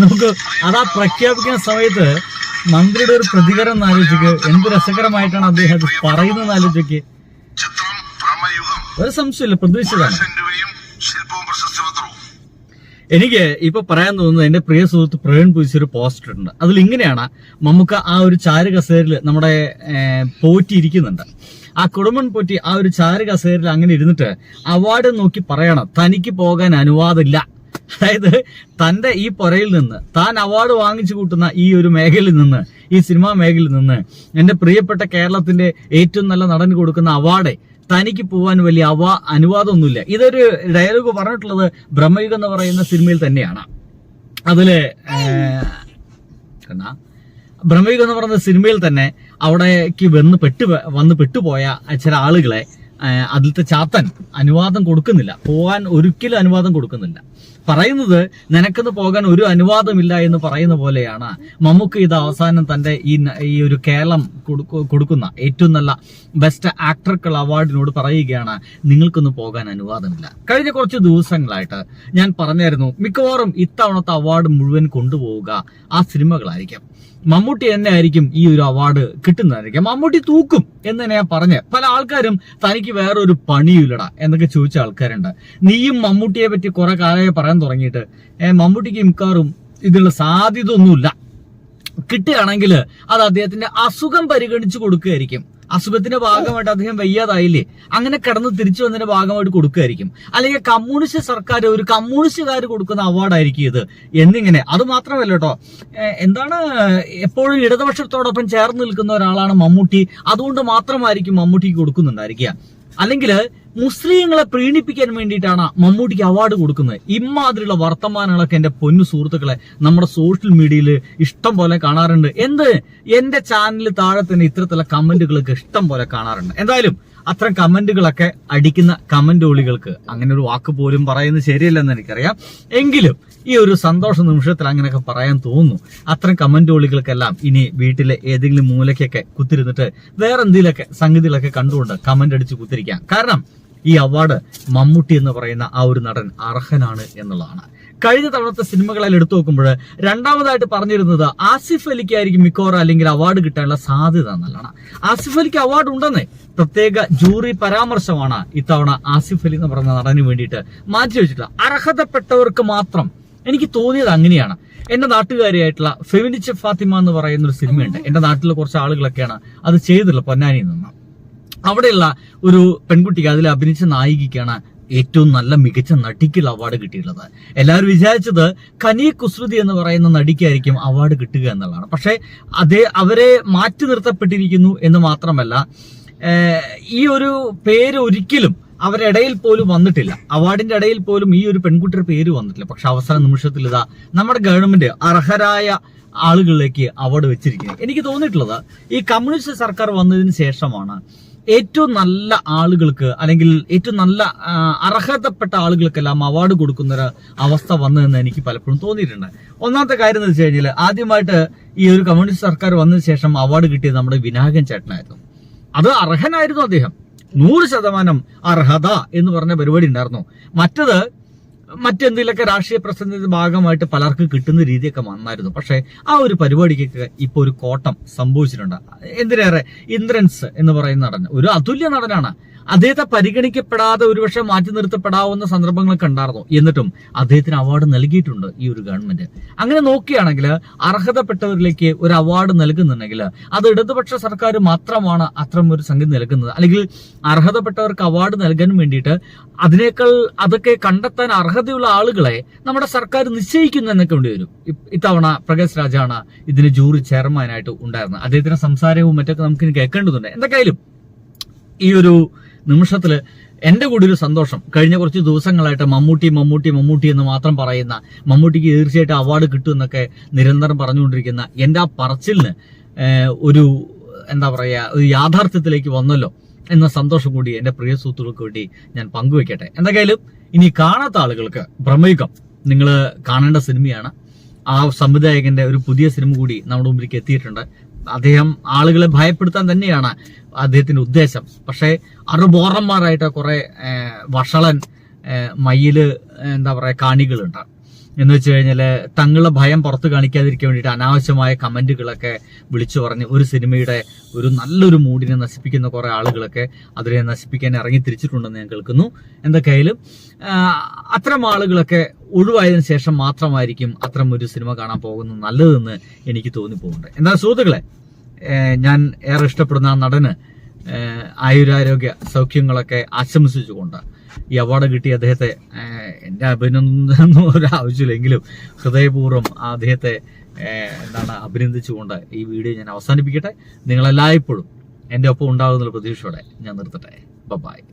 നമുക്ക് അതാ പ്രഖ്യാപിക്കുന്ന സമയത്ത് മന്ത്രിയുടെ ഒരു പ്രതികരണം എന്ന് ആലോചിക്ക്. എന്ത് രസകരമായിട്ടാണ് അദ്ദേഹം അത് പറയുന്നത് ആലോചിക്ക്. ഒരു സംശയമില്ല പ്രതീക്ഷിച്ചതാണ് എനിക്ക് ഇപ്പൊ പറയാൻ തോന്നുന്നത് എന്റെ പ്രിയ സുഹൃത്ത് പ്രവീൺ പൂച്ചി ഒരു പോസ്റ്റർ ഉണ്ട്. അതിൽ ഇങ്ങനെയാണ് നമുക്ക് ആ ഒരു ചാരു കസേരയിൽ നമ്മുടെ പോറ്റി ഇരിക്കുന്നുണ്ട്. ആ കുടുംബൻ പോറ്റി ആ ഒരു ചാരു കസേരയിൽ അങ്ങനെ ഇരുന്നിട്ട് അവാർഡ് നോക്കി പറയണം. തനിക്ക് പോകാൻ അനുവാദമില്ല. അതായത് തന്റെ ഈ പുരയിൽ നിന്ന് താൻ അവാർഡ് വാങ്ങിച്ചു കൂട്ടുന്ന ഈ ഒരു മേഖലയിൽ നിന്ന് ഈ സിനിമാ മേഖലയിൽ നിന്ന് എന്റെ പ്രിയപ്പെട്ട കേരളത്തിന്റെ ഏറ്റവും നല്ല നടൻ കൊടുക്കുന്ന അവാർഡേ തനിക്ക് പോവാൻ വലിയ അവ അനുവാദമൊന്നുമില്ല. ഇതൊരു ഡയലോഗ് പറഞ്ഞിട്ടുള്ളത് ബ്രഹ്മയുഗം എന്ന് പറയുന്ന സിനിമയിൽ തന്നെയാണ്. അതിൽ കണ്ടാ? ബ്രഹ്മയുഗം എന്ന് പറയുന്ന സിനിമയിൽ തന്നെ അവിടേക്ക് വന്ന് പെട്ടു വന്ന് പെട്ടുപോയ ചില ആളുകളെ അതിലത്തെ ചാത്തൻ അനുവാദം കൊടുക്കുന്നില്ല. പോകാൻ ഒരിക്കലും അനുവാദം കൊടുക്കുന്നില്ല. പറയുന്നത് നിനക്കത് പോകാൻ ഒരു അനുവാദമില്ല എന്ന് പറയുന്ന പോലെയാണ്. മമ്മൂക്ക് ഇത് അവസാനം തന്റെ ഈ ഈ ഒരു കേരളം കൊടുക്കുന്ന ഏറ്റവും നല്ല ബെസ്റ്റ് ആക്ടർക്കുള്ള അവാർഡിനോട് പറയുകയാണ് നിങ്ങൾക്കൊന്ന് പോകാൻ അനുവാദമില്ല. കഴിഞ്ഞ കുറച്ച് ദിവസങ്ങളായിട്ട് ഞാൻ പറഞ്ഞായിരുന്നു മിക്കവാറും ഇത്തവണത്തെ അവാർഡ് മുഴുവൻ കൊണ്ടുപോവുക ആ സിനിമകളായിരിക്കും. മമ്മൂട്ടി തന്നെ ആയിരിക്കും ഈ ഒരു അവാർഡ് കിട്ടുന്നതായിരിക്കും. മമ്മൂട്ടി തൂക്കും എന്ന് തന്നെ ഞാൻ പറഞ്ഞ് പല ആൾക്കാരും തനിക്ക് വേറൊരു പണിയില്ലട എന്നൊക്കെ ചോദിച്ച ആൾക്കാരുണ്ട്. നീയും മമ്മൂട്ടിയെ പറ്റി കുറെ കാലമായി പറയാൻ തുടങ്ങിയിട്ട്. മമ്മൂട്ടിക്ക് മിക്കവാറും ഇതിനുള്ള സാധ്യത ഒന്നുമില്ല കിട്ടുകയാണെങ്കിൽ അത് അദ്ദേഹത്തിന്റെ അസുഖം പരിഗണിച്ച് കൊടുക്കുകയായിരിക്കും. അസുഖത്തിന്റെ ഭാഗമായിട്ട് അദ്ദേഹം വയ്യാതായില്ലേ? അങ്ങനെ കിടന്ന് തിരിച്ചു വന്നതിന്റെ ഭാഗമായിട്ട് കൊടുക്കുകയായിരിക്കും. അല്ലെങ്കിൽ കമ്മ്യൂണിസ്റ്റ് സർക്കാർ ഒരു കമ്മ്യൂണിസ്റ്റുകാർ കൊടുക്കുന്ന അവാർഡായിരിക്കും ഇത് എന്നിങ്ങനെ. അത് മാത്രമല്ല കേട്ടോ. എന്താണ് എപ്പോഴും ഇടതുപക്ഷത്തോടൊപ്പം ചേർന്ന് നിൽക്കുന്ന ഒരാളാണ് മമ്മൂട്ടി. അതുകൊണ്ട് മാത്രമായിരിക്കും മമ്മൂട്ടിക്ക് കൊടുക്കുന്നുണ്ടായിരിക്കുക. അല്ലെങ്കിൽ മുസ്ലിങ്ങളെ പ്രീണിപ്പിക്കാൻ വേണ്ടിയിട്ടാണ് മമ്മൂട്ടിക്ക് അവാർഡ് കൊടുക്കുന്നത്. ഇമാതിരിയുള്ള വർത്തമാനങ്ങളൊക്കെ എന്റെ പൊന്നു സുഹൃത്തുക്കളെ നമ്മുടെ സോഷ്യൽ മീഡിയയിൽ ഇഷ്ടം പോലെ കാണാറുണ്ട്. എന്ത്? എന്റെ ചാനലിൽ താഴെ തന്നെ ഇത്തരത്തിലുള്ള കമന്റുകളൊക്കെ ഇഷ്ടം പോലെ കാണാറുണ്ട്. എന്തായാലും അത്തരം കമന്റുകളൊക്കെ അടിക്കുന്ന കമന്റ് കമന്റോളികൾക്ക് അങ്ങനെ ഒരു വാക്ക് പോലും പറയുന്നത് ശരിയല്ലെന്ന് എനിക്കറിയാം. എങ്കിലും ഈ ഒരു സന്തോഷ നിമിഷത്തിൽ അങ്ങനെയൊക്കെ പറയാൻ തോന്നുന്നു. അത്തരം കമന്റോളികൾക്കെല്ലാം ഇനി വീട്ടിലെ ഏതെങ്കിലും മൂലയ്ക്കൊക്കെ കുത്തിരുന്നിട്ട് വേറെ എന്തെങ്കിലുമൊക്കെ സംഗതികളൊക്കെ കണ്ടുകൊണ്ട് കമന്റ് അടിച്ച് കുത്തിരിക്കാം. കാരണം ഈ അവാർഡ് മമ്മൂട്ടി എന്ന് പറയുന്ന ആ ഒരു നടൻ അർഹനാണ് എന്നുള്ളതാണ്. കഴിഞ്ഞ തവണത്തെ സിനിമകളെല്ലാം എടുത്തു നോക്കുമ്പോൾ രണ്ടാമതായിട്ട് പറഞ്ഞിരുന്നത് ആസിഫ് അലിക്ക് ആയിരിക്കും മിക്കവാറും അല്ലെങ്കിൽ അവാർഡ് കിട്ടാനുള്ള സാധ്യത എന്നുള്ളതാണ് ആസിഫ് അലിക്ക് അവാർഡ് ഉണ്ടെന്നേ. പ്രത്യേക ജൂറി പരാമർശമാണ് ഇത്തവണ ആസിഫ് അലി എന്ന് പറഞ്ഞ നടന് വേണ്ടിയിട്ട് മാറ്റി വെച്ചിട്ടുള്ള അർഹതപ്പെട്ടവർക്ക് മാത്രം എനിക്ക് തോന്നിയത് അങ്ങനെയാണ്. എന്റെ നാട്ടുകാരിയായിട്ടുള്ള ഫെമിനിച്ച ഫാത്തിമ എന്ന് പറയുന്ന ഒരു സിനിമയുണ്ട്. എന്റെ നാട്ടിലെ കുറച്ച് ആളുകളൊക്കെയാണ് അത് ചെയ്തിട്ടുള്ളത് പൊന്നാനിയിൽ നിന്ന്. അവിടെയുള്ള ഒരു പെൺകുട്ടിക്ക് അതിൽ അഭിനയിച്ച നായികയ്ക്കാണ് ഏറ്റവും നല്ല മികച്ച നടിക്കുള്ള അവാർഡ് കിട്ടിയിട്ടുള്ളത്. എല്ലാവരും വിചാരിച്ചത് കനി കുസൃതി എന്ന് പറയുന്ന നടിക്കായിരിക്കും അവാർഡ് കിട്ടുക എന്നുള്ളതാണ്. പക്ഷേ അതേ അവരെ മാറ്റി നിർത്തപ്പെട്ടിരിക്കുന്നു എന്ന് മാത്രമല്ല ഈ ഒരു പേര് ഒരിക്കലും അവരുടെ ഇടയിൽ പോലും വന്നിട്ടില്ല. അവാർഡിന്റെ ഇടയിൽ പോലും ഈ ഒരു പെൺകുട്ടിയുടെ പേര് വന്നിട്ടില്ല. പക്ഷെ അവസാന നിമിഷത്തിൽ ഇതാ നമ്മുടെ ഗവൺമെന്റ് അർഹരായ ആളുകളിലേക്ക് അവാർഡ് വെച്ചിരിക്കുന്നത് എനിക്ക് തോന്നിയിട്ടുള്ളത് ഈ കമ്മ്യൂണിസ്റ്റ് സർക്കാർ വന്നതിന് ശേഷമാണ് ഏറ്റവും നല്ല ആളുകൾക്ക് അല്ലെങ്കിൽ ഏറ്റവും നല്ല അർഹതപ്പെട്ട ആളുകൾക്കെല്ലാം അവാർഡ് കൊടുക്കുന്ന ഒരു അവസ്ഥ വന്നതെന്ന് എനിക്ക് പലപ്പോഴും തോന്നിയിട്ടുണ്ട്. ഒന്നാമത്തെ കാര്യം എന്ന് വെച്ച് കഴിഞ്ഞാൽ ആദ്യമായിട്ട് ഈ ഒരു കമ്മ്യൂണിസ്റ്റ് സർക്കാർ വന്നതിന് ശേഷം അവാർഡ് കിട്ടിയത് നമ്മുടെ വിനായകൻ ചേട്ടനായിരുന്നു. അത് അർഹനായിരുന്നു അദ്ദേഹം. നൂറ് ശതമാനം അർഹത എന്ന് പറഞ്ഞ പരിപാടി ഉണ്ടായിരുന്നു. മറ്റത് മറ്റെന്തെങ്കിലുമൊക്കെ രാഷ്ട്രീയ പ്രസംഗത്തിന്റെ ഭാഗമായിട്ട് പലർക്കും കിട്ടുന്ന രീതിയൊക്കെ വന്നായിരുന്നു. പക്ഷേ ആ ഒരു പരിപാടിക്കൊക്കെ ഇപ്പൊ ഒരു കോട്ടം സംഭവിച്ചിട്ടുണ്ട്. എന്തിനേറെ? ഇന്ദ്രൻസ് എന്ന് പറയുന്ന നടൻ. ഒരു അതുല്യ നടനാണ്. അദ്ദേഹത്തെ പരിഗണിക്കപ്പെടാതെ ഒരുപക്ഷെ മാറ്റി നിർത്തപ്പെടാവുന്ന സന്ദർഭങ്ങളൊക്കെ ഉണ്ടായിരുന്നു എന്നിട്ടും അദ്ദേഹത്തിന് അവാർഡ് നൽകിയിട്ടുണ്ട് ഈ ഒരു ഗവൺമെന്റ് അങ്ങനെ നോക്കുകയാണെങ്കിൽ അർഹതപ്പെട്ടവരിലേക്ക് ഒരു അവാർഡ് നൽകുന്നുണ്ടെങ്കിൽ അത് ഇടതുപക്ഷ സർക്കാർ മാത്രമാണ് അത്തരം ഒരു സംഗതി നൽകുന്നത്. അല്ലെങ്കിൽ അർഹതപ്പെട്ടവർക്ക് അവാർഡ് നൽകാൻ വേണ്ടിയിട്ട് അതിനേക്കാൾ അതൊക്കെ കണ്ടെത്താൻ അർഹതയുള്ള ആളുകളെ നമ്മുടെ സർക്കാർ നിശ്ചയിക്കുന്നു എന്നൊക്കെ വേണ്ടി വരും. ഇത്തവണ പ്രകാശ് രാജാണ് ഇതിന് ജൂറി ചെയർമാനായിട്ട് ഉണ്ടായിരുന്നത്. അദ്ദേഹത്തിന്റെ സംസാരവും മറ്റൊക്കെ നമുക്ക് കേൾക്കേണ്ടതുണ്ട്. എന്തൊക്കെയായാലും ഈ ഒരു നിമിഷത്തിൽ എന്റെ കൂടി ഒരു സന്തോഷം. കഴിഞ്ഞ കുറച്ച് ദിവസങ്ങളായിട്ട് മമ്മൂട്ടി മമ്മൂട്ടി മമ്മൂട്ടി എന്ന് മാത്രം പറയുന്ന മമ്മൂട്ടിക്ക് തീർച്ചയായിട്ടും അവാർഡ് കിട്ടുമെന്നൊക്കെ നിരന്തരം പറഞ്ഞുകൊണ്ടിരിക്കുന്ന എന്റെ ആ പറച്ചിലിന് ഒരു എന്താ പറയാ ഒരു യാഥാർത്ഥ്യത്തിലേക്ക് വന്നല്ലോ എന്ന സന്തോഷം കൂടി എന്റെ പ്രിയ സുഹൃത്തുക്കൾക്ക് വേണ്ടി ഞാൻ പങ്കുവെക്കട്ടെ. എന്തായാലും ഇനി കാണാത്ത ആളുകൾക്ക് ഭ്രമയുഗം നിങ്ങൾ കാണേണ്ട സിനിമയാണ്. ആ സംവിധായകന്റെ ഒരു പുതിയ സിനിമ കൂടി നമ്മുടെ മുമ്പിലേക്ക് എത്തിയിട്ടുണ്ട്. അദ്ദേഹം ആളുകളെ ഭയപ്പെടുത്താൻ തന്നെയാണ് അദ്ദേഹത്തിന്റെ ഉദ്ദേശം. പക്ഷേ അറുബോറന്മാരായിട്ട് കുറെ വഷളൻ മയിൽ എന്താ പറയാ കാണികളുണ്ട്. എന്ന് വെച്ച് കഴിഞ്ഞാൽ തങ്ങളുടെ ഭയം പുറത്ത് കാണിക്കാതിരിക്കാൻ വേണ്ടിയിട്ട് അനാവശ്യമായ കമന്റുകളൊക്കെ വിളിച്ചു പറഞ്ഞ് ഒരു സിനിമയുടെ ഒരു നല്ലൊരു മൂഡിനെ നശിപ്പിക്കുന്ന കുറെ ആളുകളൊക്കെ അതിനെ നശിപ്പിക്കാൻ ഇറങ്ങി തിരിച്ചിട്ടുണ്ടെന്ന് ഞാൻ കേൾക്കുന്നു. എന്തൊക്കെയായാലും അത്തരം ആളുകളൊക്കെ ഒഴിവായതിനു ശേഷം മാത്രമായിരിക്കും അത്തരം ഒരു സിനിമ കാണാൻ പോകുന്നത് നല്ലതെന്ന് എനിക്ക് തോന്നിപ്പോകുന്നുണ്ട്. എന്നാൽ സുഹൃത്തുക്കളെ ഞാൻ ഏറെ ഇഷ്ടപ്പെടുന്ന നടന് ആയുരാരോഗ്യ സൗഖ്യങ്ങളൊക്കെ ആശംസിച്ചുകൊണ്ട് ഈ അവാർഡ് കിട്ടിയ അദ്ദേഹത്തെ എന്റെ അഭിനന്ദനം ഒരു ആവശ്യമില്ലെങ്കിലും ഹൃദയപൂർവം അദ്ദേഹത്തെ എന്താണ് അഭിനന്ദിച്ചുകൊണ്ട് ഈ വീഡിയോ ഞാൻ അവസാനിപ്പിക്കട്ടെ. നിങ്ങളെല്ലായ്പ്പോഴും എന്റെ ഒപ്പം ഉണ്ടാകുന്നുള്ള പ്രതീക്ഷയോടെ ഞാൻ നിർത്തട്ടെ. ബൈ